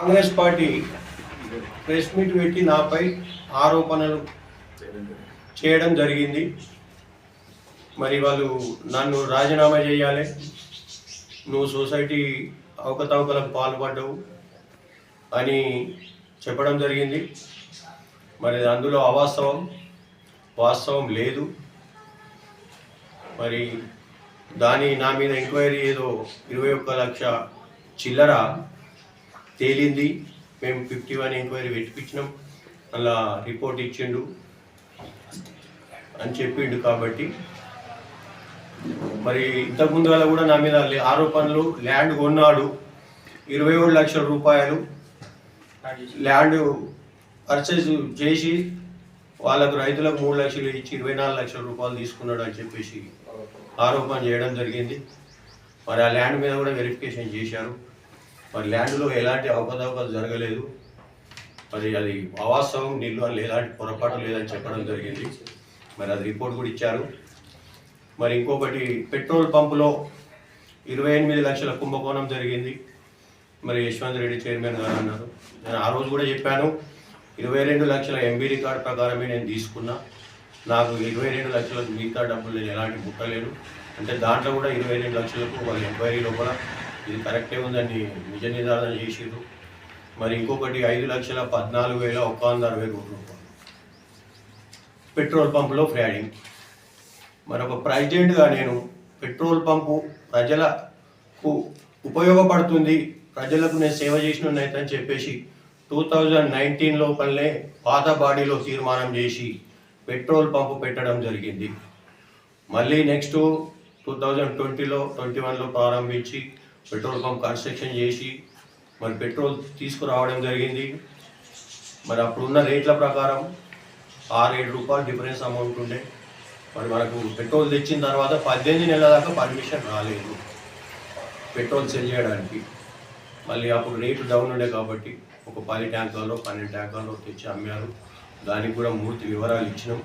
Congress party press meet పెట్టి నాపై ఆరోపణలు చేయడం జరిగింది. మరి వాళ్ళు నన్ను రాజీనామా చేయాలి. నువ్వు సొసైటీ అవకతవకలకు పాల్పడ్డావు అని చెప్పడం జరిగింది. మరి అందులో అవాస్తవం వాస్తవం లేదు. మరి దాని నా మీద ఎంక్వైరీ ఏదో ఇరవై ఒక్క లక్ష చిల్లర తేలింది. మేము ఫిఫ్టీ వన్ ఎంక్వైరీ పెట్టిపించినాం. అలా రిపోర్ట్ ఇచ్చిండు. అని చెప్పిండు కాబట్టి. మరి ఇంతకుముందు వల్ల కూడా నా మీద ఆరోపణలు ల్యాండ్ కొన్నాడు. ఇరవై ఏడు లక్షల రూపాయలు ల్యాండ్ పర్చేజ్ చేసి వాళ్ళకు రైతులకు మూడు లక్షలు ఇచ్చి ఇరవై నాలుగు లక్షల రూపాయలు తీసుకున్నాడు అని చెప్పేసి ఆరోపణ చేయడం జరిగింది. మరి ఆ ల్యాండ్ మీద కూడా వెరిఫికేషన్ చేశారు. మరి ల్యాండ్లో ఎలాంటి అవకతవకలు జరగలేదు. మరి అది అవాస్తవం నీళ్ళు అని ఎలాంటి పొరపాటు లేదని చెప్పడం జరిగింది. మరి అది రిపోర్ట్ కూడా ఇచ్చారు. మరి ఇంకొకటి పెట్రోల్ పంపులో ఇరవై ఎనిమిది లక్షల కుంభకోణం జరిగింది. మరి యశ్వంత్ రెడ్డి చైర్మన్ గారు అన్నారు. నేను ఆ రోజు కూడా చెప్పాను ఇరవై రెండు లక్షల ఎంబీ రికార్డ్ ప్రకారమే నేను తీసుకున్నా. నాకు ఇరవై రెండు లక్షలకు మిగతా డబ్బులు నేను ఎలాంటి ముట్టలేను అంటే దాంట్లో కూడా ఇరవై రెండు లక్షలకు వాళ్ళ ఎంక్వైరీ లోపల ఇది కరెక్టే ఉందని నిజ నిర్ధారణ చేసిర్రు. మరి ఇంకొకటి ఐదు లక్షల పద్నాలుగు వేల ఒక్క వంద అరవై కోట్ల రూపాయలు. పెట్రోల్ పంపులో ఫ్రాడింగ్. మరి ఒక ప్రెసిడెంట్గా నేను పెట్రోల్ పంపు ప్రజలకు ఉపయోగపడుతుంది. ప్రజలకు నేను సేవ చేసిన అని చెప్పేసి టూ థౌజండ్ నైన్టీన్ లోపలనే పాత బాడీలో తీర్మానం చేసి పెట్రోల్ పంపు పెట్టడం జరిగింది. మళ్ళీ నెక్స్ట్ టూ థౌజండ్ ట్వంటీలో ట్వంటీ వన్లో ప్రారంభించి పెట్రోల్ పంప్ కన్స్ట్రక్షన్ చేసి మరి పెట్రోల్ తీసుకురావడం జరిగింది. మరి అప్పుడున్న రేట్ల ప్రకారం ఆరు ఏడు రూపాయలు డిఫరెన్స్ అమౌంట్ ఉండే. మరి మనకు పెట్రోల్ తెచ్చిన తర్వాత పద్దెనిమిది నెలల దాకా పర్మిషన్ రాలేదు పెట్రోల్ సెల్ చేయడానికి. మళ్ళీ అప్పుడు రేటు డౌన్ ఉండే కాబట్టి ఒక పది ట్యాంకర్లో పన్నెండు ట్యాంకర్లో తెచ్చి అమ్మారు. దానికి కూడా మూర్తి వివరాలు ఇచ్చినాం.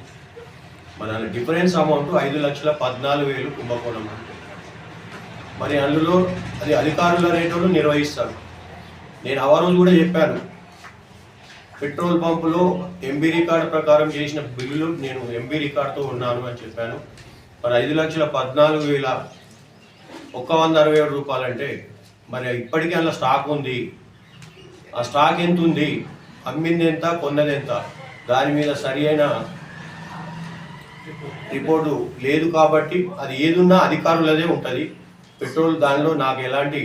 మరి దాని డిఫరెన్స్ అమౌంట్ ఐదు లక్షల పద్నాలుగు వేలు కుంభకోణం. అంటే మరి అందులో అది అధికారులు అనేటోళ్ళు నిర్వహిస్తారు నేను ఆ రోజు కూడా చెప్పాను. పెట్రోల్ పంపులో ఎంబీ రికార్డు ప్రకారం చేసిన బిల్లులు నేను ఎంబీ రికార్డుతో ఉన్నాను అని చెప్పాను. మరి ఐదు లక్షల పద్నాలుగు వేల ఒక్క వంద అరవై ఏడు రూపాయలు అంటే మరి ఇప్పటికీ అందులో స్టాక్ ఉంది. ఆ స్టాక్ ఎంత ఉంది? అమ్మింది ఎంత? కొన్నది ఎంత? దాని మీద సరి అయిన రిపోర్టు లేదు కాబట్టి అది ఏదున్నా అధికారులదే ఉంటుంది. పెట్రోల్ దానిలో నాకు ఎలాంటి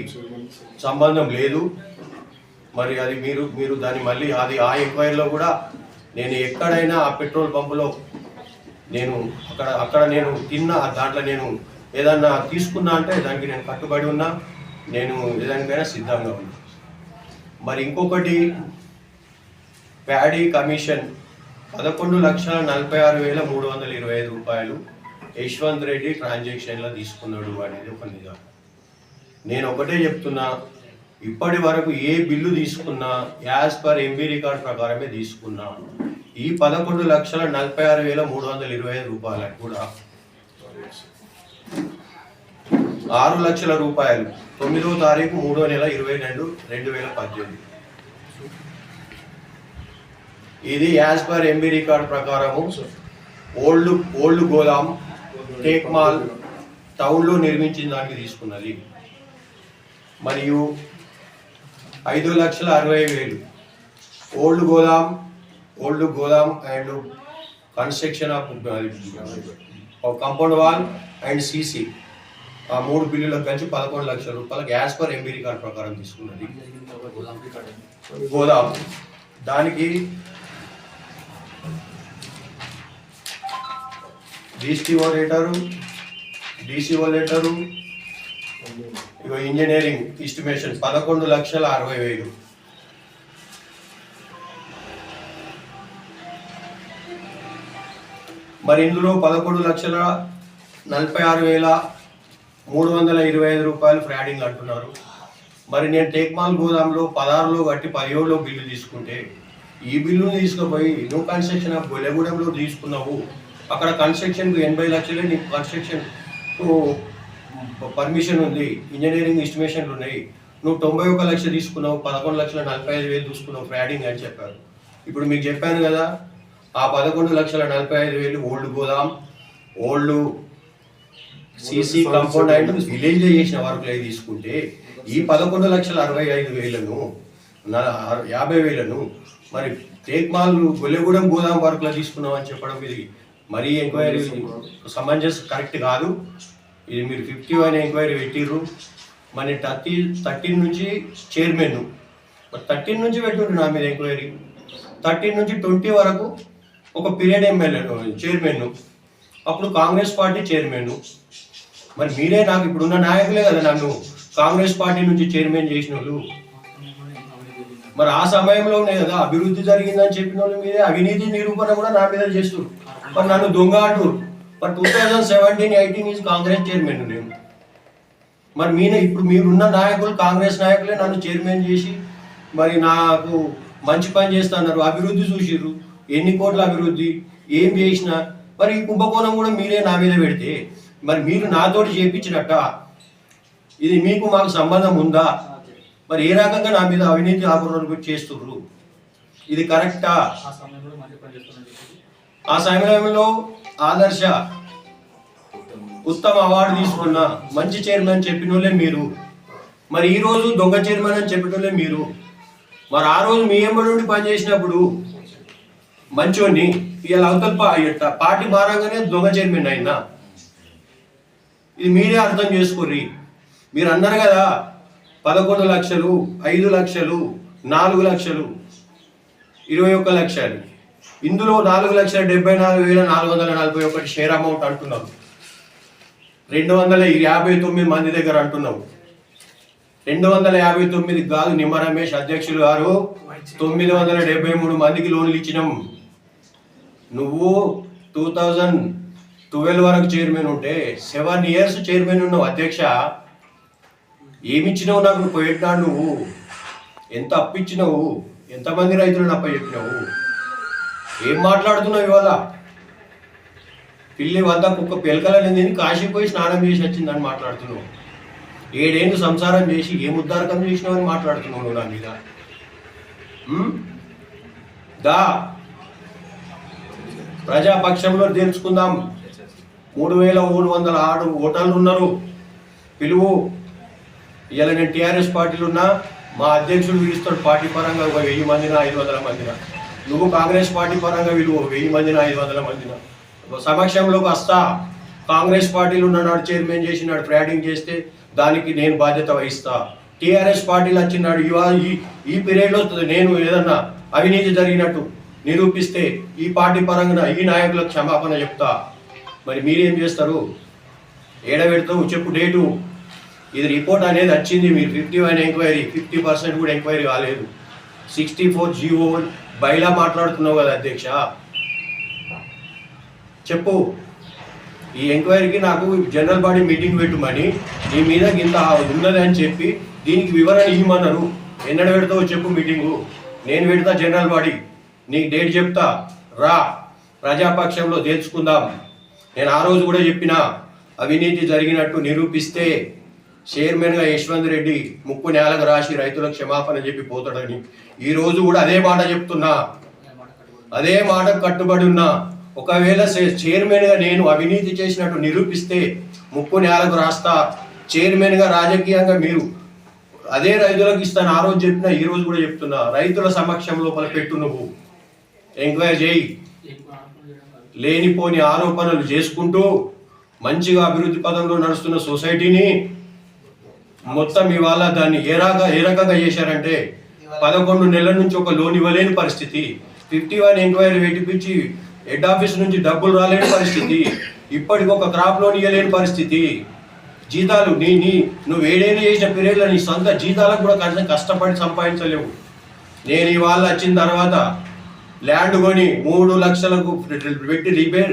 సంబంధం లేదు. మరి అది మీరు మీరు దాన్ని మళ్ళీ అది ఆ ఎంక్వైరీలో కూడా నేను ఎక్కడైనా ఆ పెట్రోల్ పంపులో నేను అక్కడ అక్కడ నేను తిన్న దాంట్లో నేను ఏదన్నా తీసుకున్నా అంటే దానికి నేను కట్టుబడి ఉన్నా నేను ఏదానికైనా సిద్ధంగా ఉన్నా. మరి ఇంకొకటి ప్యాడీ కమిషన్ పదకొండు లక్షల నలభై ఆరు వేల మూడు వందల ఇరవై ఐదు రూపాయలు యశ్వంత్ రెడ్డి ట్రాన్సాక్షన్లో తీసుకున్నాడు అనేది ఒక నిజం. నేను ఒకటే చెప్తున్నా ఇప్పటి వరకు ఏ బిల్లు తీసుకున్నా యాజ్ పర్ ఎంబీ రికార్డ్ ప్రకారమే తీసుకున్నా ఈ పదకొండు లక్షల నలభై ఆరు వేల మూడు వందల ఇరవై ఐదు రూపాయలకు కూడా ఆరు లక్షల రూపాయలు తొమ్మిదో తారీఖు మూడో నెల ఇరవై రెండు రెండు వేల పద్దెనిమిది. ఇది యాజ్ పర్ ఎంబీ రికార్డ్ ప్రకారము ఓల్డ్ ఓల్డ్ గోదాం టేక్ మాల్ టౌన్లో నిర్మించిన దానికి తీసుకున్నది. మరియు ఐదు లక్షల అరవై వేలు. Old godown old godown and construction of compound wall and CC. ఆ మూడు బిల్లులకు కలిసి పదకొండు లక్షల రూపాయలు యాజ్ పర్ ఎంబీ రికార్డ్ ప్రకారం తీసుకున్నది. గోదాం. దానికి డిసిఓ లెటరు డిసిఓ లెటరు ఇగో ఇంజనీరింగ్ ఎస్టిమేషన్ పదకొండు లక్షల అరవై వేలు. మరి ఇందులో పదకొండు లక్షల నలభై ఆరు వేల మూడు వందల ఇరవై ఐదు రూపాయలు ఫ్రాడింగ్ అంటున్నారు. మరి నేను టేక్మాల్ గోదాంలో పదహారులో కట్టి పదిహేడులో బిల్లు తీసుకుంటే ఈ బిల్లు తీసుకుపోయి నువ్వు కన్స్ట్రక్షన్ ఆఫ్ గొల్లగూడెంలో తీసుకున్నావు. అక్కడ కన్స్ట్రక్షన్కు ఎనభై లక్షలే నీకు కన్స్ట్రక్షన్ పర్మిషన్ ఉంది ఇంజనీరింగ్ ఎస్టిమేషన్లు ఉన్నాయి. నువ్వు తొంభై ఒక లక్ష తీసుకున్నావు పదకొండు లక్షల నలభై ఐదు వేలు తీసుకున్నావు ఫ్రాడింగ్ అని చెప్పారు. ఇప్పుడు మీకు చెప్పాను కదా ఆ పదకొండు లక్షల నలభై ఐదు వేలు old గోదాం old CC compound and విలేజ్లో చేసిన వర్క్లు అవి తీసుకుంటే ఈ పదకొండు లక్షల అరవై ఐదు వేలను యాభై వేలను మరి టేక్మాల్ గొల్లెగూడెం గోదాం వర్క్లో తీసుకున్నాం అని చెప్పడం ఇది మరీ ఎంక్వైరీ సమంజస్ కరెక్ట్ కాదు. ఇది మీరు ఫిఫ్టీ వన్ ఎంక్వైరీ పెట్టిర్రు. మరి థర్టీ థర్టీన్ నుంచి చైర్మన్. థర్టీన్ నుంచి పెట్టుండ్రు నా మీద ఎంక్వైరీ. థర్టీన్ నుంచి ట్వంటీ వరకు ఒక పీరియడ్ ఎమ్మెల్యే చైర్మన్. అప్పుడు కాంగ్రెస్ పార్టీ చైర్మన్. మరి మీరే నాకు ఇప్పుడున్న నాయకులే కదా నన్ను. కాంగ్రెస్ పార్టీ నుంచి చైర్మన్ చేసిన వాళ్ళు మరి ఆ సమయంలోనే కదా అభివృద్ధి జరిగిందని చెప్పిన వాళ్ళు మీరే అవినీతి నిరూపణ కూడా నా మీద చేస్తున్నారు మరి నన్ను దొంగ అంటున్నారు మరి two thousand seventeen eighteen is Congress chairman నేను. మరి మీనే ఇప్పుడు మీరున్న నాయకులు కాంగ్రెస్ నాయకులే నన్ను చైర్మన్ చేసి మరి నాకు మంచి పని చేస్తున్నారు అభివృద్ధి చూసిర్రు. ఎన్ని కోట్ల అభివృద్ధి ఏం చేసినా మరి ఈ కుంభకోణం కూడా మీరే నా మీద పెడితే మరి మీరు నాతోటి చేపించినట్ట? ఇది మీకు మాకు సంబంధం ఉందా? మరి ఏ రకంగా నా మీద అవినీతి ఆరోపణలు చేస్తుర్రు? ఇది కరెక్టా ఆ సమయంలో ఆదర్శ ఉత్తమ అవార్డు తీసుకున్న మంచి చైర్మన్ చెప్పినోళ్ళే మీరు. మరి ఈ రోజు దొంగ చైర్మన్ అని చెప్పినోళ్ళే మీరు. మరి ఆ రోజు మీ ఎంబడి నుండి పనిచేసినప్పుడు మంచోని ఇవాళ అవతల పా- పార్టీ మారంగానే దొంగ చైర్మన్ అయినా ఇది మీరే అర్థం చేసుకోర్రి. మీరు అన్నారు కదా పదకొండు లక్షలు ఐదు లక్షలు నాలుగు లక్షలు ఇరవై ఒక్క లక్షలు ఇందులో నాలుగు లక్షల డెబ్బై నాలుగు వేల నాలుగు వందల నలభై ఒకటి షేర్ అమౌంట్ అంటున్నాం. రెండు వందల యాభై తొమ్మిది మంది దగ్గర అంటున్నాం. రెండు వందల యాభై తొమ్మిది కాదు నిమ్మ రమేష్ అధ్యక్షులు గారు తొమ్మిది వందల డెబ్బై మూడు మందికి లోన్లు ఇచ్చినాం. నువ్వు టూ థౌజండ్ ట్వెల్వ్ వరకు చైర్మన్ ఉంటే సెవెన్ ఇయర్స్ చైర్మన్ ఉన్నావు అధ్యక్ష. ఏమిచ్చినావు నాకు పోయినా నువ్వు? ఎంత అప్పిచ్చినావు? ఎంతమంది రైతులను అప్ప చెప్పినావు ఏం మాట్లాడుతున్నావు ఇవాళ? పిల్లి వద్ద కుక్క పిలకలని కాశీపోయి స్నానం చేసి వచ్చిందని మాట్లాడుతున్నావు. ఏడేళ్ళు సంసారం చేసి ఏం ఉద్దారకం చేసినావని మాట్లాడుతున్నావు నువ్వు నా మీద? దా. ప్రజాపక్షంలో తెలుసుకుందాం. మూడు వేల మూడు వందల ఆరు ఓటర్లు ఉన్నారు. పిలువు. ఇలా నేను టీఆర్ఎస్ పార్టీలు ఉన్నా మా అధ్యక్షుడు పిలుస్తాడు. పార్టీ పరంగా ఒక వెయ్యి మందిన ఐదు వందల మందిన? నువ్వు కాంగ్రెస్ పార్టీ పరంగా విలువ వెయ్యి మందిన ఐదు వందల మందిన. సమక్షంలోకి వస్తా. కాంగ్రెస్ పార్టీలు ఉన్నాడు చైర్మన్ చేసినాడు ఫ్రాడింగ్ చేస్తే దానికి నేను బాధ్యత వహిస్తా. టీఆర్ఎస్ పార్టీలు వచ్చినాడు ఈ ఈ పీరియడ్లో వస్తుంది. నేను ఏదన్నా అవినీతి జరిగినట్టు నిరూపిస్తే ఈ పార్టీ పరంగా ఈ నాయకులకు క్షమాపణ చెప్తా. మరి మీరేం చేస్తారు? ఏడబెడతావు? చెప్పు డేటు. ఇది రిపోర్ట్ అనేది వచ్చింది. మీరు fifty one enquiry fifty percent కూడా ఎంక్వైరీ కాలేదు. సిక్స్టీ ఫోర్ జీవో బయలా మాట్లాడుతున్నావు కదా అధ్యక్ష. చెప్పు. ఈ ఎంక్వైరీకి నాకు జనరల్ బాడీ మీటింగ్ పెట్టుమని నీ మీద ఇంత ఉన్నది అని చెప్పి దీనికి వివరణ ఇవ్వమన్నారు. ఎన్నడ పెడతావు చెప్పు మీటింగు. నేను పెడతా జనరల్ బాడీ. నీకు డేట్ చెప్తా. రా. ప్రజాపక్షంలో తెలుసుకుందాం నేను ఆ రోజు కూడా చెప్పిన. అవినీతి జరిగినట్టు నిరూపిస్తే చైర్మన్గా యశ్వంత్ రెడ్డి ముక్కు నేలకు రాసి రైతులకు క్షమాపణ చెప్పి పోతాడని. ఈ రోజు కూడా అదే మాట చెప్తున్నా. అదే మాట కట్టుబడి అదే మాటకు కట్టుబడి ఉన్నా ఒకవేళ చైర్మన్గా నేను అవినీతి చేసినట్టు నిరూపిస్తే ముక్కు నేలకు రాస్తా. చైర్మన్గా రాజకీయంగా మీరు అదే రైతులకు ఇస్తాను. ఆ రోజు చెప్పినా ఈ రోజు కూడా చెప్తున్నా. రైతుల సమక్షం లోపల పెట్టు నువ్వు. ఎంక్వైరీ చేయి. లేనిపోని ఆరోపణలు చేసుకుంటూ మంచిగా అభివృద్ధి పదంలో నడుస్తున్న సొసైటీని మొత్తం ఇవాళ దాన్ని ఏ రకంగా ఏ రకంగా చేశారంటే పదకొండు నెలల నుంచి ఒక లోన్ ఇవ్వలేని పరిస్థితి. ఫిఫ్టీ వన్ ఎంక్వైరీ పెట్టిపించి హెడ్ ఆఫీస్ నుంచి డబ్బులు రాలేని పరిస్థితి. ఇప్పటికి ఒక క్రాప్ లోన్ ఇవ్వలేని పరిస్థితి. జీతాలు నీ నీ నువ్వు ఏడేళ్ళు చేసిన పీరియడ్లో నీ సొంత జీతాలకు కూడా కష్టం కష్టపడి సంపాదించలేవు. నేను ఇవాళ వచ్చిన తర్వాత ల్యాండ్ కొని మూడు లక్షలకు పెట్టి రిపేర్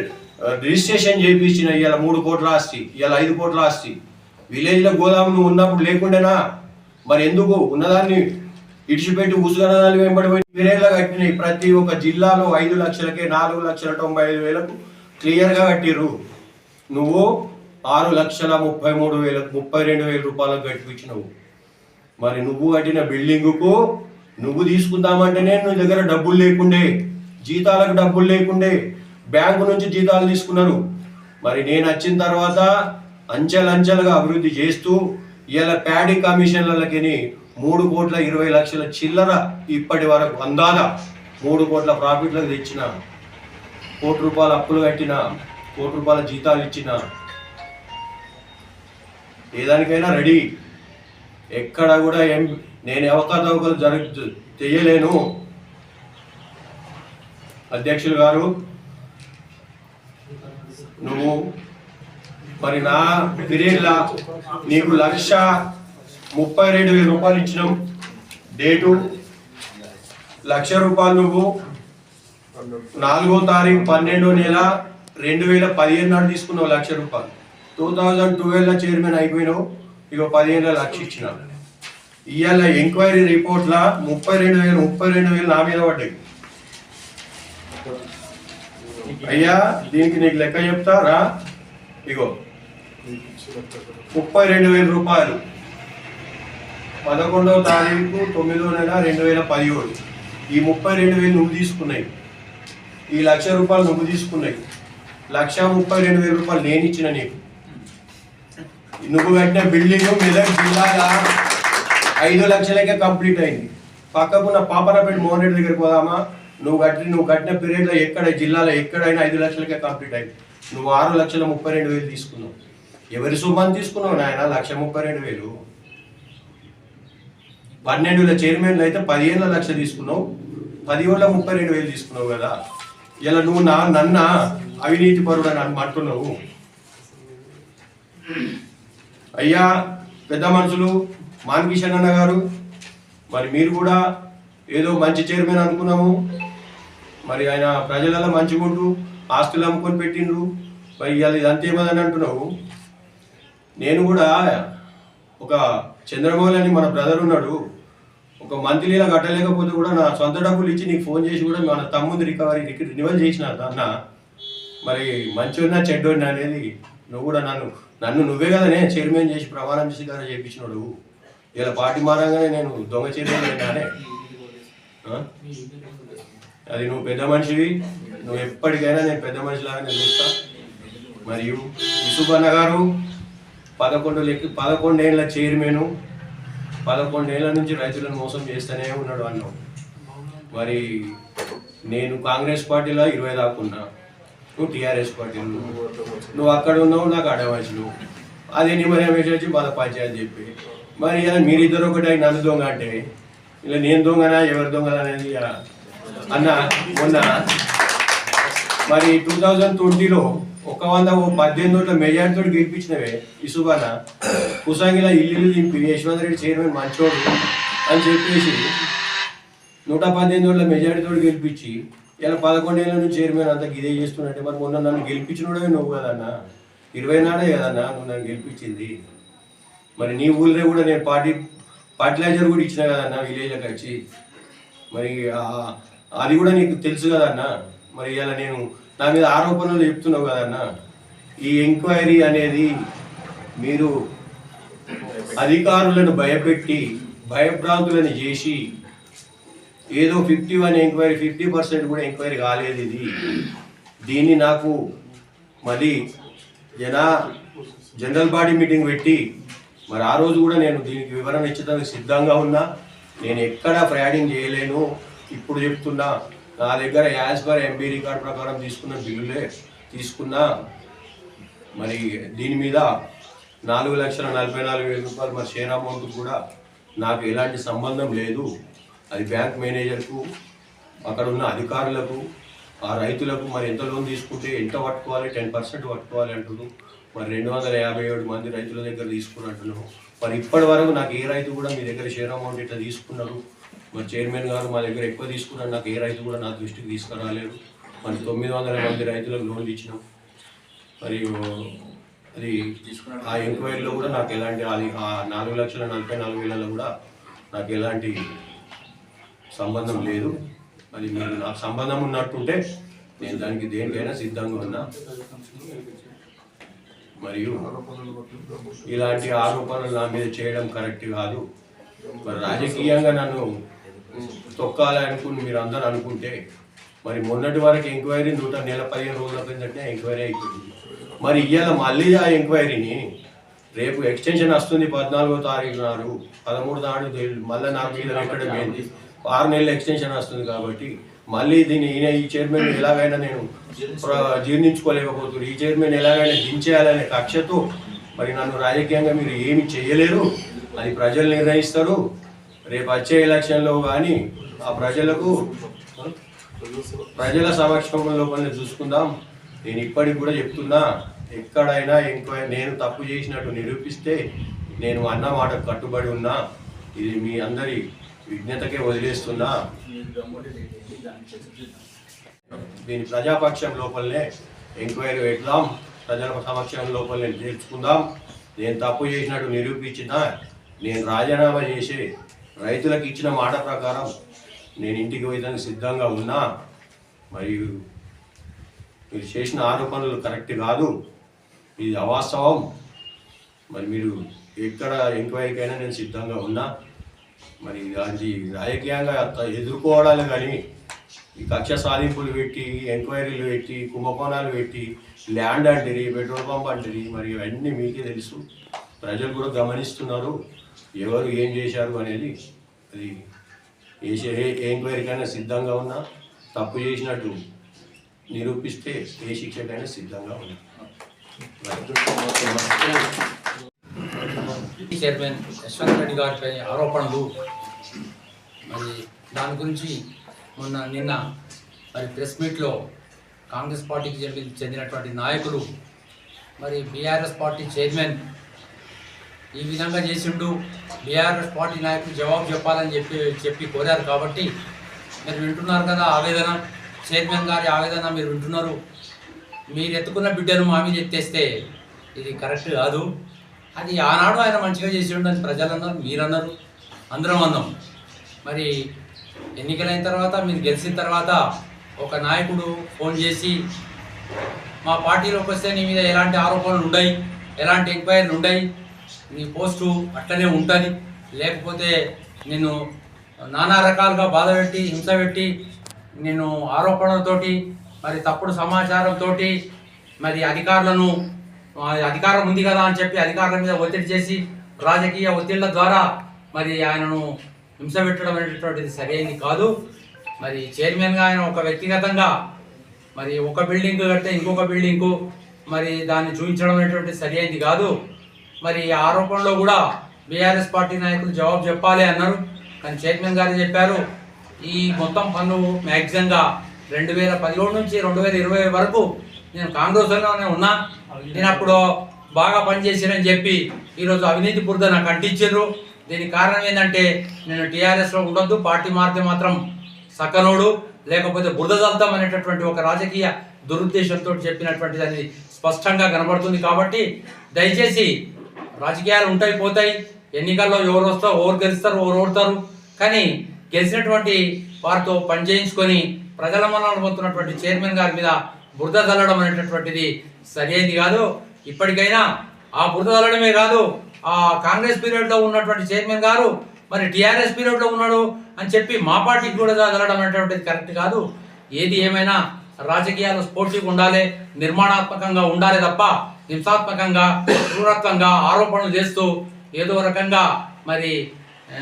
రిజిస్ట్రేషన్ చేయించిన ఇవాళ మూడు కోట్ల ఆస్తి ఇవాళ ఐదు కోట్ల ఆస్తి. విలేజ్లో గోదాము నువ్వు ఉన్నప్పుడు లేకుండేనా? మరి ఎందుకు? ఉన్నదాన్ని ఇడిచిపెట్టి ఉసుగనదాన్ని వెంబడి పోయి కట్టినాయి. ప్రతి ఒక్క జిల్లాలో ఐదు లక్షలకే నాలుగు లక్షల తొంభై ఐదు వేలకు క్లియర్గా కట్టిర్రు. నువ్వు ఆరు లక్షల ముప్పై మూడు వేల ముప్పై రెండు వేల రూపాయలకు కట్టించినావు మరి నువ్వు కట్టిన బిల్డింగుకు నువ్వు తీసుకుందామంటేనే నువ్వు దగ్గర డబ్బులు లేకుండే జీతాలకు డబ్బులు లేకుండే బ్యాంకు నుంచి జీతాలు తీసుకున్నారు మరి నేను వచ్చిన తర్వాత అంచెలంచెలుగా అభివృద్ధి చేస్తూ ఇలా ప్యాడీ కమిషన్లకి మూడు కోట్ల ఇరవై లక్షల చిల్లర ఇప్పటి వరకు అందాల మూడు కోట్ల ప్రాఫిట్లకు తెచ్చిన కోటి రూపాయల అప్పులు కట్టిన కోటి రూపాయల జీతాలు ఇచ్చిన. ఏదానికైనా రెడీ. ఎక్కడ కూడా ఏం నేను అవకతవకలు జరుగు చేయలేను. అధ్యక్షులు గారు నువ్వు మరి నా పీరియడ్లా నీకు లక్ష ముప్పై రెండు వేల రూపాయలు ఇచ్చినాం. డేటు లక్ష రూపాయలు నువ్వు నాలుగో తారీఖు పన్నెండో నెల రెండు వేల పదిహేను నాడు తీసుకున్నావు లక్ష రూపాయలు. టూ థౌజండ్ ట్వెల్వ్లో చైర్మన్ అయిపోయినావు. ఇక పదిహేనులో లక్ష ఇచ్చిన. ఇవాళ ఎంక్వైరీ రిపోర్ట్లో ముప్పై రెండు వేలు ముప్పై రెండు వేలు నా మీద పడ్డాయి. అయ్యా దీనికి నీకు లెక్క చెప్తారా ఇగో. ముప్పై రెండు వేల రూపాయలు. పదకొండవ తారీఖు తొమ్మిదో నెల రెండు వేల పదిహేడు. ఈ ముప్పై రెండు వేలు నువ్వు తీసుకున్నాయి. ఈ లక్ష రూపాయలు నువ్వు తీసుకున్నాయి. లక్ష ముప్పై రెండు వేల రూపాయలు నేను ఇచ్చిన నీకు. నువ్వు కట్టిన బిల్డింగ్ మెదక్ జిల్లాలో ఐదు లక్షలకే కంప్లీట్ అయింది. పక్కకున్న పాపనపేట మోహన్ రెడ్డి దగ్గరికి పోదామా? నువ్వు కట్టిన నువ్వు కట్టిన పీరియడ్లో ఎక్కడ జిల్లాలో ఎక్కడైనా ఐదు లక్షలకే కంప్లీట్ అయింది. నువ్వు ఆరు లక్షల ముప్పై రెండు వేలు తీసుకున్నావు. ఎవరి సుమాన్ తీసుకున్నావు నాయన? లక్ష ముప్పై రెండు వేలు. పన్నెండుల చైర్మన్లు అయితే పదిహేనుల లక్ష తీసుకున్నావు. పదివేల ముప్పై రెండు వేలు తీసుకున్నావు కదా. ఇలా నువ్వు నా నన్న అవినీతి పరుడు అని అంటున్నావు. అయ్యా పెద్ద మనుషులు మాన్కిషన్ అన్న గారు మరి మీరు కూడా ఏదో మంచి చైర్మన్ అనుకున్నాము. మరి ఆయన ప్రజలలో మంచిగుంటూ ఆస్తులు అమ్ముకొని పెట్టిండ్రు. మరి ఇవాళ ఇదంతా ఏమని అంటున్నావు? నేను కూడా ఒక చంద్రమౌళి అని మన బ్రదర్ ఉన్నాడు. ఒక మంత్లీలో కట్టలేకపోతే కూడా నా సొంత డబ్బులు ఇచ్చి నీకు ఫోన్ చేసి కూడా మన తమ్ముంది రికవరీ రినివల్ చేసిన అన్న మరి మంచోడినా చెడ్డోడినా అనేది నువ్వు కూడా నన్ను నన్ను నువ్వే కదా నేను చైర్మన్ చేసి ప్రమాణం చేసి కదా చేయించినాడు ఇలా పార్టీ మారంగానే నేను దొంగ చైర్మన్ అయినానే. అది నువ్వు పెద్ద మనిషివి. నువ్వు ఎప్పటికైనా నేను పెద్ద మనిషిలాగా నేను చూస్తా. మరియు విసుబన్న గారు పదకొండు లెక్క పదకొండేళ్ళ చైర్మన్ పదకొండేళ్ళ నుంచి రైతులను మోసం చేస్తూనే ఉన్నాడు అన్నాం. మరి నేను కాంగ్రెస్ పార్టీలో ఇరవై దాకా ఉన్నా. నువ్వు టీఆర్ఎస్ పార్టీలో నువ్వు అక్కడ ఉన్నావు నాకు అడవచ్చు అదే నిమ్మనే వచ్చి బాధ పంచాయతీ చెప్పి. మరి ఇలా మీరిద్దరు ఒకటి నన్ను దొంగ అంటే ఇలా నేను దొంగనా ఎవరు దొంగనా అనేది ఇక అన్న మొన్న మరి టూ థౌజండ్ ట్వంటీలో ఒక వంద ఓ పద్దెనిమిది ఓట్ల మెజార్టీతో గెలిపించినవే ఇసుబాన కుసాంగిలా ఇల్లు దింపి యశ్వంత్ రెడ్డి చైర్మన్ మంచోడు అని చెప్పేసి నూట పద్దెనిమిది ఓట్ల మెజార్టీతో గెలిపించి ఇలా పదకొండేళ్ళ నుంచి చైర్మన్ అంతా ఇదే చేస్తున్నట్టే. మరి మొన్న నన్ను గెలిపించినోడే నువ్వు కదన్నా. ఇరవై నాడే కదన్నా నువ్వు నన్ను గెలిపించింది. మరి నీ ఊళ్ళో కూడా నేను పార్టీ ఫర్టిలైజర్ కూడా ఇచ్చిన కదన్నా విలేజ్లోకి వచ్చి. మరి అది కూడా నీకు తెలుసు కదన్నా. మరి ఇలా నేను నా మీద ఆరోపణలు చెప్తున్నావు కదన్నా ఈ ఎంక్వైరీ అనేది మీరు అధికారులను భయపెట్టి భయభ్రాంతులను చేసి ఏదో fifty one enquiry fifty percent కూడా ఎంక్వైరీ కాలేదు ఇది. దీన్ని నాకు మళ్ళీ జనా జనరల్ బాడీ మీటింగ్ పెట్టి మరి ఆ రోజు కూడా నేను దీనికి వివరణ ఇచ్చడానికి సిద్ధంగా ఉన్నా. నేను ఎక్కడ ఫ్రాడింగ్ చేయలేను. ఇప్పుడు చెప్తున్నా నా దగ్గర యాజ్ పర్ ఎంబీ రికార్డ్ ప్రకారం తీసుకున్న బిల్లులే తీసుకున్న మరి దీని మీద నాలుగు లక్షల నలభై నాలుగు వేల రూపాయలు మరి షేర్ అమౌంట్ కూడా నాకు ఎలాంటి సంబంధం లేదు. అది బ్యాంక్ మేనేజర్కు అక్కడ ఉన్న అధికారులకు ఆ రైతులకు మరి ఎంత లోన్ తీసుకుంటే ఎంత పట్టుకోవాలి టెన్ పర్సెంట్ పట్టుకోవాలి అంటున్నారు మరి రెండు వందల యాభై ఏడు మంది రైతుల దగ్గర తీసుకున్నట్టున్నాను మరి ఇప్పటి వరకు నాకు ఏ రైతు కూడా మీ దగ్గర షేర్ అమౌంట్ ఇట్లా తీసుకున్నారు మరి చైర్మన్ గారు మా దగ్గర ఎక్కువ తీసుకున్నారు. నాకు ఏ రైతు కూడా నా దృష్టికి తీసుకురాలేదు. మరి తొమ్మిది వందల మంది రైతులకు లోన్లు ఇచ్చినాం. మరి అది ఆ ఎంక్వైరీలో కూడా నాకు ఎలాంటి అది ఆ నాలుగు లక్షల నలభై నాలుగు వేలలో కూడా నాకు ఎలాంటి సంబంధం లేదు. అది మీరు నాకు సంబంధం ఉన్నట్టుంటే నేను దానికి దేనికైనా సిద్ధంగా ఉన్నా. మరియు ఇలాంటి ఆరోపణలు నా మీద చేయడం కరెక్ట్ కాదు. మరి రాజకీయంగా నన్ను తొక్కాలి అనుకుని మీరు అందరూ అనుకుంటే మరి మొన్నటి వరకు ఎంక్వైరీ నూట నెల పదిహేను రోజుల కిందటే ఎంక్వైరీ అయిపోయింది. మరి ఇవాళ మళ్ళీ ఆ ఎంక్వైరీని రేపు ఎక్స్టెన్షన్ వస్తుంది పద్నాలుగో తారీఖు నాడు పదమూడు నాడు మళ్ళీ నాకు మీద ఎక్కడ పోయింది? ఆరు నెలల ఎక్స్టెన్షన్ వస్తుంది కాబట్టి మళ్ళీ దీన్ని ఈయన ఈ చైర్మన్ ఎలాగైనా నేను జీర్ణించుకోలేకపోతున్నారు ఈ చైర్మన్ ఎలాగైనా దించేయాలనే కక్షతో మరి నన్ను రాజకీయంగా మీరు ఏమి చేయలేరు. అది ప్రజలు నిర్ణయిస్తారు. రేపు వచ్చే ఎలక్షన్లో కానీ ఆ ప్రజలకు ప్రజల సమక్షంలో లోపలనే చూసుకుందాం. నేను ఇప్పటికి కూడా చెప్తున్నా ఎక్కడైనా ఎంక్వైరీ నేను తప్పు చేసినట్టు నిరూపిస్తే నేను అన్న మాట కట్టుబడి ఉన్నా. ఇది మీ అందరి విజ్ఞతకే వదిలేస్తున్నా. దీని ప్రజాపక్షం లోపలనే ఎంక్వైరీ పెడదాం. ప్రజల సమక్షం లోపలనే తీర్చుకుందాం. నేను తప్పు చేసినట్టు నిరూపించిన నేను రాజీనామా చేసి రైతులకు ఇచ్చిన మాట ప్రకారం నేను ఇంటికి పోయేదానికి సిద్ధంగా ఉన్నా మరియు మీరు చేసిన ఆరోపణలు కరెక్ట్ కాదు. ఇది అవాస్తవం. మరి మీరు ఎక్కడ ఎంక్వైరీకైనా నేను సిద్ధంగా ఉన్నా. మరి అది రాజకీయంగా ఎదుర్కోవడాలు ఎదుర్కోవడాలి కానీ ఈ కక్ష సాధింపులు పెట్టి ఎంక్వైరీలు పెట్టి కుంభకోణాలు పెట్టి ల్యాండ్ అంటేది పెట్రోల్ పంప్ అంటది మరి ఇవన్నీ మీకే తెలుసు. ప్రజలు కూడా గమనిస్తున్నారు. ఎవరు ఏం చేశారు అనేది అది ఏ ఎంక్వైరీకైనా సిద్ధంగా ఉన్నా తప్పు చేసినట్టు నిరూపిస్తే ఏ శిక్షకైనా సిద్ధంగా ఉన్నా. చైర్మన్ యశ్వంత్ రెడ్డి గారిపై ఆరోపణలు. మరి దాని గురించి మొన్న నిన్న మరి ప్రెస్ మీట్లో కాంగ్రెస్ పార్టీకి చెందినటువంటి నాయకులు మరి బీఆర్ఎస్ పార్టీ చైర్మన్ ఈ విధంగా చేసిండు. బీఆర్ఎస్ పార్టీ నాయకులు జవాబు చెప్పాలని చెప్పి చెప్పి కోరారు కాబట్టి మీరు వింటున్నారు కదా ఆవేదన. చైర్మన్ గారి ఆవేదన మీరు వింటున్నారు. మీరు ఎత్తుకున్న బిడ్డను మా మీద ఎత్తేస్తే ఇది కరెక్ట్ కాదు. అది ఆనాడు ఆయన మంచిగా చేసిండు అని ప్రజలు అన్నారు అందరం అన్నాం. మరి ఎన్నికలైన తర్వాత మీరు గెలిచిన తర్వాత ఒక నాయకుడు ఫోన్ చేసి మా పార్టీలోకి వస్తే నీ మీద ఎలాంటి ఆరోపణలు ఉండయి? ఎలాంటి ఎంక్వైరీలు ఉండయి? నీ పోస్టు అట్లనే ఉంటుంది. లేకపోతే నేను నానా రకాలుగా బాధ పెట్టి హింస పెట్టి నేను ఆరోపణలతోటి మరి తప్పుడు సమాచారంతో మరి అధికారులను అధికారం ఉంది కదా అని చెప్పి అధికారుల మీద ఒత్తిడి చేసి రాజకీయ ఒత్తిళ్ళ ద్వారా మరి ఆయనను హింస పెట్టడం అనేటటువంటిది సరైనది కాదు. మరి చైర్మన్గా ఆయన ఒక వ్యక్తిగతంగా మరి ఒక బిల్డింగ్ కడితే ఇంకొక బిల్డింగు మరి దాన్ని చూపించడం అనేటువంటిది సరైనది కాదు. మరి ఈ ఆరోపణలో కూడా బీఆర్ఎస్ పార్టీ నాయకులు జవాబు చెప్పాలి అన్నారు. కానీ చైర్మన్ గారు చెప్పారు ఈ మొత్తం పన్ను మ్యాక్సిమంగా రెండు వేల పదిహేడు నుంచి రెండు వేల ఇరవై వరకు నేను కాంగ్రెస్లోనే ఉన్నా. నేను అప్పుడు బాగా పనిచేసానని చెప్పి ఈరోజు అవినీతి బురద నాకు అంటించారు దీనికి కారణం ఏంటంటే నేను టీఆర్ఎస్లో ఉండొద్దు పార్టీ మారితే మాత్రం సకనోడు లేకపోతే బురద చల్తాం అనేటటువంటి ఒక రాజకీయ దురుద్దేశంతో చెప్పినటువంటిది అది స్పష్టంగా కనబడుతుంది కాబట్టి దయచేసి రాజకీయాలు ఉంటాయి పోతాయి. ఎన్నికల్లో ఎవరు వస్తారో ఎవరు గెలుస్తారు ఎవరు ఓడతారు. కానీ గెలిచినటువంటి వారితో పనిచేయించుకొని ప్రజల మనల్ని పొందుతున్నటువంటి చైర్మన్ గారి మీద బురద చల్లడం అనేటటువంటిది సరైనది కాదు. ఇప్పటికైనా ఆ బురద చల్లడమే కాదు ఆ కాంగ్రెస్ పీరియడ్లో ఉన్నటువంటి చైర్మన్ గారు మరి టీఆర్ఎస్ పీరియడ్లో ఉన్నాడు అని చెప్పి మా పార్టీకి కూడా చల్లడం అనేటువంటిది కరెక్ట్ కాదు. ఏది ఏమైనా రాజకీయాలు స్పోర్టివ్గా ఉండాలి నిర్మాణాత్మకంగా ఉండాలి తప్ప హింసాత్మకంగా క్రూరత్వంగా ఆరోపణలు చేస్తూ ఏదో రకంగా మరి ఆ,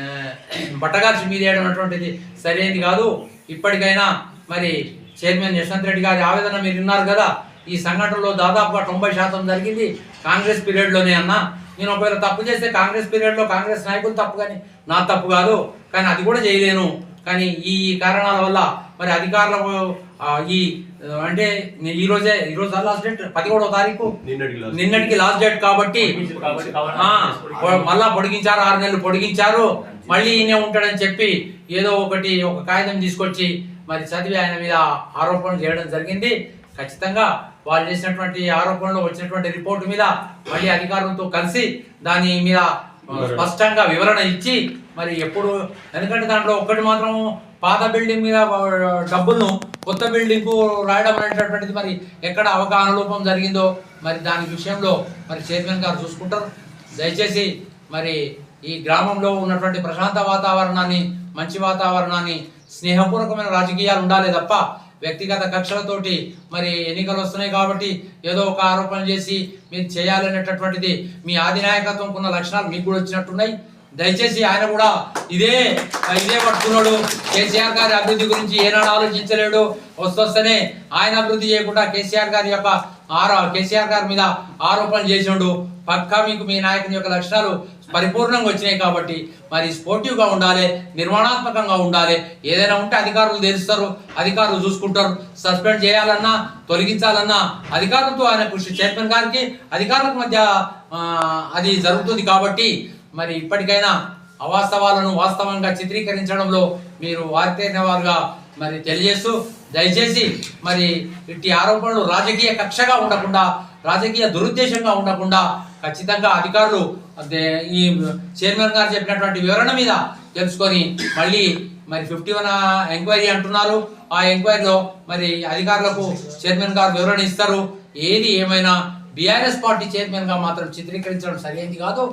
బట్టగాల్చి మీదేయడం అనేటువంటిది సరైనది కాదు. ఇప్పటికైనా మరి చైర్మన్ యశ్వంత్ రెడ్డి గారి ఆవేదన మీరు విన్నారు కదా ఈ సంఘటనలో దాదాపుగా తొంభై శాతం జరిగింది కాంగ్రెస్ పీరియడ్లోనే అన్నా. నేను ఒకవేళ తప్పు చేస్తే కాంగ్రెస్ పీరియడ్లో కాంగ్రెస్ నాయకులు తప్పు కానీ నా తప్పు కాదు. కానీ అది కూడా చేయలేను. కానీ ఈ కారణాల వల్ల మరి అధికారులకు ఈ అంటే ఈ రోజే ఈ రోజు లాస్ట్ డేట్ పదిహేడవ తారీఖు? నిన్నటికి లాస్ట్ డేట్ కాబట్టి మళ్ళా పొడిగించారు ఆరు నెలలు పొడిగించారు. మళ్ళీ ఈయనే ఉంటాడని చెప్పి ఏదో ఒకటి ఒక కాగితం తీసుకొచ్చి మరి చదివి ఆయన మీద ఆరోపణలు చేయడం జరిగింది. ఖచ్చితంగా వాళ్ళు చేసినటువంటి ఆరోపణలు వచ్చినటువంటి రిపోర్టు మీద మళ్ళీ అధికారులతో కలిసి దాని మీద స్పష్టంగా వివరణ ఇచ్చి మరి ఎప్పుడు ఎందుకంటే దాంట్లో ఒక్కటి మాత్రం పాత బిల్డింగ్ మీద డబ్బులను కొత్త బిల్డింగ్ రాయడం అనేటటువంటిది మరి ఎక్కడ అవగాహన లోపం జరిగిందో మరి దాని విషయంలో మరి చైర్మన్ గారు చూసుకుంటారు. దయచేసి మరి ఈ గ్రామంలో ఉన్నటువంటి ప్రశాంత వాతావరణాన్ని మంచి వాతావరణాన్ని స్నేహపూర్వకమైన రాజకీయాలు ఉండాలి తప్ప వ్యక్తిగత కక్షలతోటి మరి ఎన్నికలు వస్తున్నాయి కాబట్టి ఏదో ఒక ఆరోపణ చేసి మీరు చేయాలనేటటువంటిది మీ ఆధినాయకత్వంకున్న లక్షణాలు మీకు కూడా వచ్చినట్టున్నాయి. దయచేసి ఆయన కూడా ఇదే ఇదే పట్టుకున్నాడు. కేసీఆర్ గారి అభివృద్ధి గురించి ఏనాడు ఆలోచించలేడు. వస్తొస్తేనే ఆయన అభివృద్ధి చేయకుండా కేసీఆర్ గారి యొక్క ఆరో కేసీఆర్ గారి మీద ఆరోపణలు చేసినాడు. పక్కా మీకు మీ నాయకుని యొక్క లక్షణాలు పరిపూర్ణంగా వచ్చినాయి కాబట్టి మరి స్పోర్టివ్గా ఉండాలి నిర్మాణాత్మకంగా ఉండాలి. ఏదైనా ఉంటే అధికారులు తెలుస్తారు అధికారులు చూసుకుంటారు. సస్పెండ్ చేయాలన్నా తొలగించాలన్నా అధికారులతో ఆయన కృషి చైర్మన్ గారికి అధికారులకు మధ్య అది జరుగుతుంది కాబట్టి మరి ఇప్పటికైనా అవాస్తవాలను వాస్తవంగా చిత్రీకరించడంలో మీరు వారితేనే వారుగా మరి తెలియజేస్తూ దయచేసి మరి ఇట్టి ఆరోపణలు రాజకీయ కక్షగా ఉండకుండా రాజకీయ దురుద్దేశంగా ఉండకుండా ఖచ్చితంగా అధికారులు ఈ చైర్మన్ గారు చెప్పినటువంటి వివరణ మీద తెలుసుకొని మళ్ళీ మరి ఫిఫ్టీ వన్ ఎంక్వైరీ అంటున్నారు. ఆ ఎంక్వైరీలో మరి అధికారులకు చైర్మన్ గారు వివరణ ఇస్తారు. ఏది ఏమైనా బీఆర్ఎస్ పార్టీ చైర్మన్గా మాత్రం చిత్రీకరించడం సరైనది కాదు.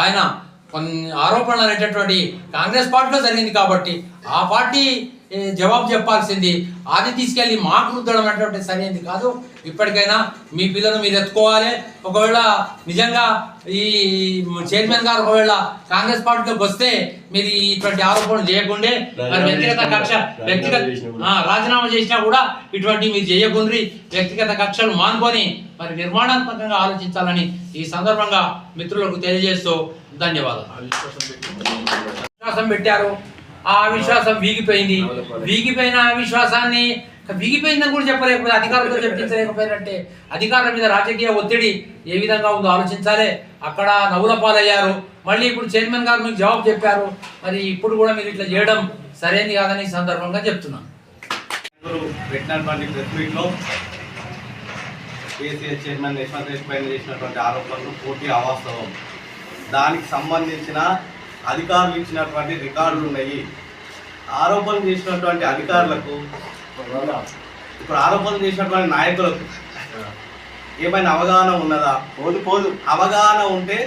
ఆయన కొన్ని ఆరోపణలు అనేటటువంటి కాంగ్రెస్ పార్టీలో జరిగింది కాబట్టి ఆ పార్టీ జవాబు చెప్పాల్సింది. అది తీసుకెళ్ళి మాకు రుద్దడం అనేటువంటి సరైనది కాదు. ఇప్పటికైనా మీ పిల్లలు మీరు ఎత్తుకోవాలి. ఒకవేళ నిజంగా ఈ చైర్మన్ గారు ఒకవేళ కాంగ్రెస్ పార్టీలోకి వస్తే మీరు ఇటువంటి ఆరోపణలు చేయకుండే మరి వ్యక్తిగత కక్ష వ్యక్తిగత ఆ, రాజీనామా చేసినా కూడా ఇటువంటి మీరు చేయకుండ్రి. వ్యక్తిగత కక్షలు మానుకొని మరి నిర్మాణాత్మకంగా ఆలోచించాలని ఈ సందర్భంగా మిత్రులకు తెలియజేస్తూ ధన్యవాదాలు. పెట్టారు. ఆ అవిశ్వాసం వీగిపోయింది. వీగిపోయిన అవిశ్వాసాన్ని వీగిపోయిందని కూడా చెప్పలేకపోతే అధికారులతో చెప్పించలేకపోయినట్టే అధికారుల మీద రాజకీయ ఒత్తిడి ఏ విధంగా ఉందో ఆలోచించాలి. అక్కడ నవ్వుల పాలయ్యారు మళ్ళీ ఇప్పుడు చైర్మన్ గారు మీకు జవాబు చెప్పారు. మరి ఇప్పుడు కూడా మీరు ఇట్లా చేయడం సరైనది కాదని సందర్భంగా చెప్తున్నాను. Press KCR chairman Yashwant Reddy పైన చేసినటువంటి ఆరోపణలు పూర్తి అవాస్తవం. దానికి సంబంధించిన అధికారులు ఇచ్చినటువంటి రికార్డులు ఉన్నాయి. ఆరోపణలు చేసినటువంటి అధికారులకు ఇప్పుడు ఆరోపణలు చేసినటువంటి నాయకులకు ఏమైనా అవగాహన ఉన్నదా? పోదు పోదు. అవగాహన ఉంటే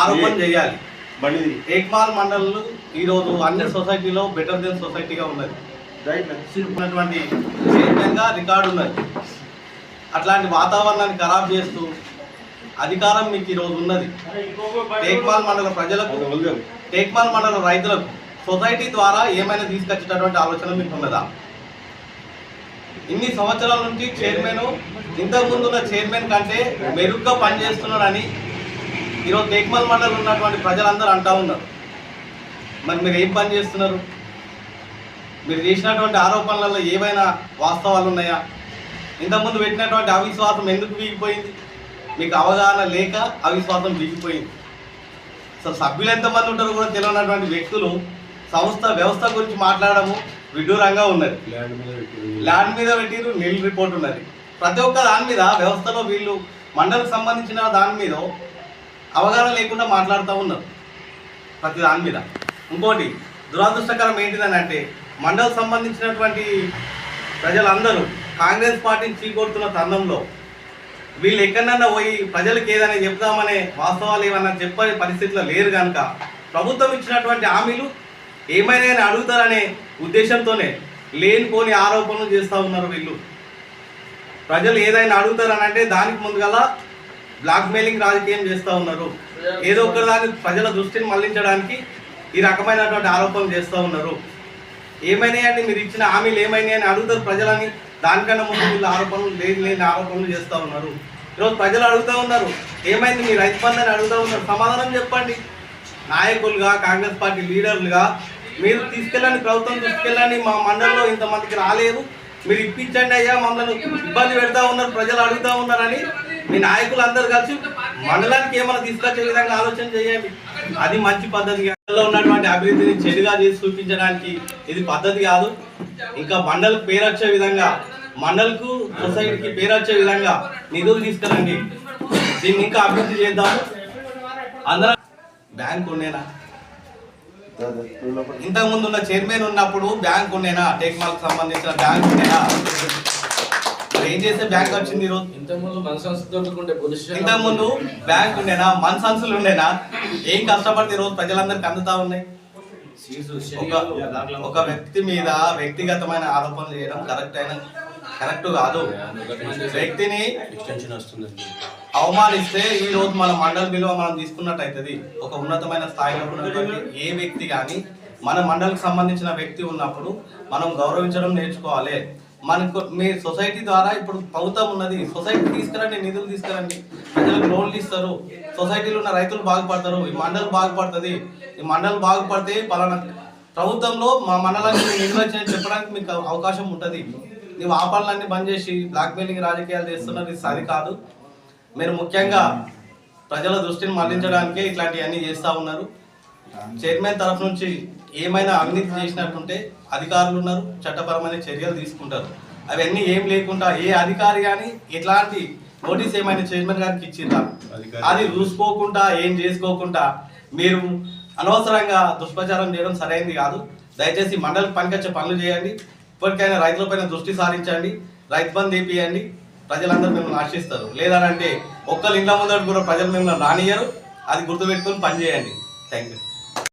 ఆరోపణ చేయాలి. బండి ఏక్మాల్ మండలు ఈరోజు అన్ని సొసైటీలో బెటర్ దెన్ సొసైటీగా ఉన్నది. ఉన్నటువంటి రికార్డు ఉన్నది. అట్లాంటి వాతావరణాన్ని ఖరాబ్ చేస్తూ అధికారం మీకు ఈరోజు ఉన్నది. టేక్మాల్ మండల ప్రజలకు టేక్మాల్ మండల రైతులకు సొసైటీ ద్వారా ఏమైనా తీసుకొచ్చేటటువంటి ఆలోచన మీకు ఉన్నదా? ఇన్ని సంవత్సరాల నుంచి చైర్మన్ ఇంతకు ఉన్న చైర్మన్ కంటే మెరుగ్గా పనిచేస్తున్నాడని ఈరోజు టేక్మల్ మండలం ఉన్నటువంటి ప్రజలందరూ అంటా ఉన్నారు. మరి మీరు ఏం పని చేస్తున్నారు? మీరు చేసినటువంటి ఆరోపణలలో ఏవైనా వాస్తవాలు ఉన్నాయా? ఇంతకుముందు పెట్టినటువంటి అవిశ్వాసం ఎందుకు వీగిపోయింది? మీకు అవగాహన లేక అవిశ్వాసం వీగిపోయింది సో సభ్యులు ఎంతమంది ఉంటారో కూడా తెలియనటువంటి వ్యక్తులు సంస్థ వ్యవస్థ గురించి మాట్లాడము విడ్డూరంగా ఉన్నది. ల్యాండ్ మీద పెట్టిరు. నీళ్ళు రిపోర్ట్ ఉన్నది. ప్రతి ఒక్క దాని మీద వ్యవస్థలో వీళ్ళు మండలికి సంబంధించిన దాని మీద అవగాహన లేకుండా మాట్లాడుతూ ఉన్నారు. ప్రతి దాని మీద. ఇంకోటి దురదృష్టకరం ఏంటిదని అంటే మండల్ సంబంధించినటువంటి ప్రజలందరూ కాంగ్రెస్ పార్టీని చీకొడుతున్న తరుణంలో వీళ్ళు ఎక్కడన్నా పోయి ప్రజలకు ఏదైనా చెప్దామనే వాస్తవాలు ఏమన్నా చెప్పే పరిస్థితిలో లేరు కనుక ప్రభుత్వం ఇచ్చినటువంటి హామీలు ఏమైనా అడుగుతారనే ఉద్దేశంతోనే లేనిపోని ఆరోపణలు చేస్తూ ఉన్నారు వీళ్ళు. ప్రజలు ఏదైనా అడుగుతారని అంటే దానికి ముందుగల బ్లాక్మెయిలింగ్ రాజకీయం చేస్తూ ఉన్నారు. ఏదో ఒక దాని ప్రజల దృష్టిని మళ్ళించడానికి ఈ రకమైనటువంటి ఆరోపణలు చేస్తూ ఉన్నారు. ఏమైనాయండి మీరు ఇచ్చిన హామీలు ఏమైనాయని అడుగుతారు ప్రజలని? దానికన్నా ముందు వీళ్ళు ఆరోపణలు లేని లేని ఆరోపణలు చేస్తూ ఉన్నారు. ఈరోజు ప్రజలు అడుగుతూ ఉన్నారు ఏమైంది మీ రైతు బంధు అని అడుగుతూ ఉన్నారు. సమాధానం చెప్పండి. నాయకులుగా కాంగ్రెస్ పార్టీ లీడర్లుగా మీరు తీసుకెళ్ళండి ప్రభుత్వం తీసుకెళ్ళండి. మా మండలంలో ఇంతమందికి రాలేదు. మీరు ఇప్పించండి అయ్యా మమ్మల్ని ఇబ్బంది పెడతా ఉన్నారు ప్రజలు అడుగుతూ ఉన్నారని. మీ నాయకులు అందరు కలిసి మండలానికి ఏమైనా తీసుకొచ్చే విధంగా ఆలోచన చేయండి. అది మంచి పద్ధతి. ఉన్నటువంటి అభివృద్ధిని చెడుగా చేసి చూపించడానికి ఇది పద్ధతి కాదు. ఇంకా మండలకు పేరు వచ్చే విధంగా మండలకు సొసైటీకి పేరు వచ్చే విధంగా నిధులు తీసుకురండి. దీన్ని ఇంకా అభివృద్ధి చేద్దాము. అందరం బ్యాంక్ ఉండేనా ఇంతకు ముందు ఉన్న చైర్మన్ ఉన్నప్పుడు బ్యాంక్ ఉండేనా టెక్నాలజీకి సంబంధించిన బ్యాంక్ ఉండేనా ఏం చేస్తే బ్యాంక్ వచ్చింది ఈరోజు? ఇంతకుముందు ఇంతకుముందు బ్యాంక్ ఉండేనా మన సంచులు ఉండేనా? ఏం కష్టపడితే ఈరోజు ప్రజలందరికీ అందుతా ఉన్నాయి? ఒక ఒక వ్యక్తి మీద వ్యక్తిగతమైన ఆరోపణలు చేయడం కరెక్ట్ అయిన కరెక్ట్ కాదు. వ్యక్తిని ఎక్స్టెన్షన్ అవమానిస్తే ఈ రోజు మన మండల విలువ మనం తీసుకున్నట్టు అవుతుంది ఒక ఉన్నతమైన స్థాయిలో ఉన్నటువంటి ఏ వ్యక్తి కానీ మన మండలికి సంబంధించిన వ్యక్తి ఉన్నప్పుడు మనం గౌరవించడం నేర్చుకోవాలి. మనకు మీ సొసైటీ ద్వారా ఇప్పుడు ప్రభుత్వం ఉన్నది. సొసైటీ తీసుకురండి నిధులు తీసుకురండి. ప్రజలకు లోన్లు ఇస్తారు. సొసైటీలో ఉన్న రైతులు బాగుపడతారు. ఈ మండలి బాగుపడుతుంది. ఈ మండలి బాగుపడితే పలానా ప్రభుత్వంలో మా మండలానికి నిధులు చెప్పడానికి మీకు అవకాశం ఉంటుంది. ఈ ఆ బంద్ చేసి బ్లాక్ మెయిలింగ్ రాజకీయాలు చేస్తున్నది సరి కాదు. మీరు ముఖ్యంగా ప్రజల దృష్టిని మళ్ళించడానికే ఇట్లాంటివన్నీ చేస్తూ ఉన్నారు. చైర్మన్ తరఫు నుంచి ఏమైనా అవినీతి చేసినట్టుంటే అధికారులు ఉన్నారు చట్టపరమైన చర్యలు తీసుకుంటారు. అవన్నీ ఏం లేకుండా ఏ అధికారి కానీ ఇట్లాంటి నోటీస్ ఏమైనా చైర్మన్ గారికి ఇచ్చిందా? అది చూసుకోకుండా ఏం చేసుకోకుండా మీరు అనవసరంగా దుష్ప్రచారం చేయడం సరైనది కాదు. దయచేసి మండలికి పనికొచ్చే పనులు చేయండి. ఇప్పటికైనా రైతులపైన దృష్టి సారించండి. రైతు బంధు వేపియండి ప్రజలందరూ మిమ్మల్ని ఆశిస్తారు. లేదంటే ఒక్కరు ఇంట్లో ముందర కూడా ప్రజలు మిమ్మల్ని రానియరు అది గుర్తుపెట్టుకొని పనిచేయండి. Thank you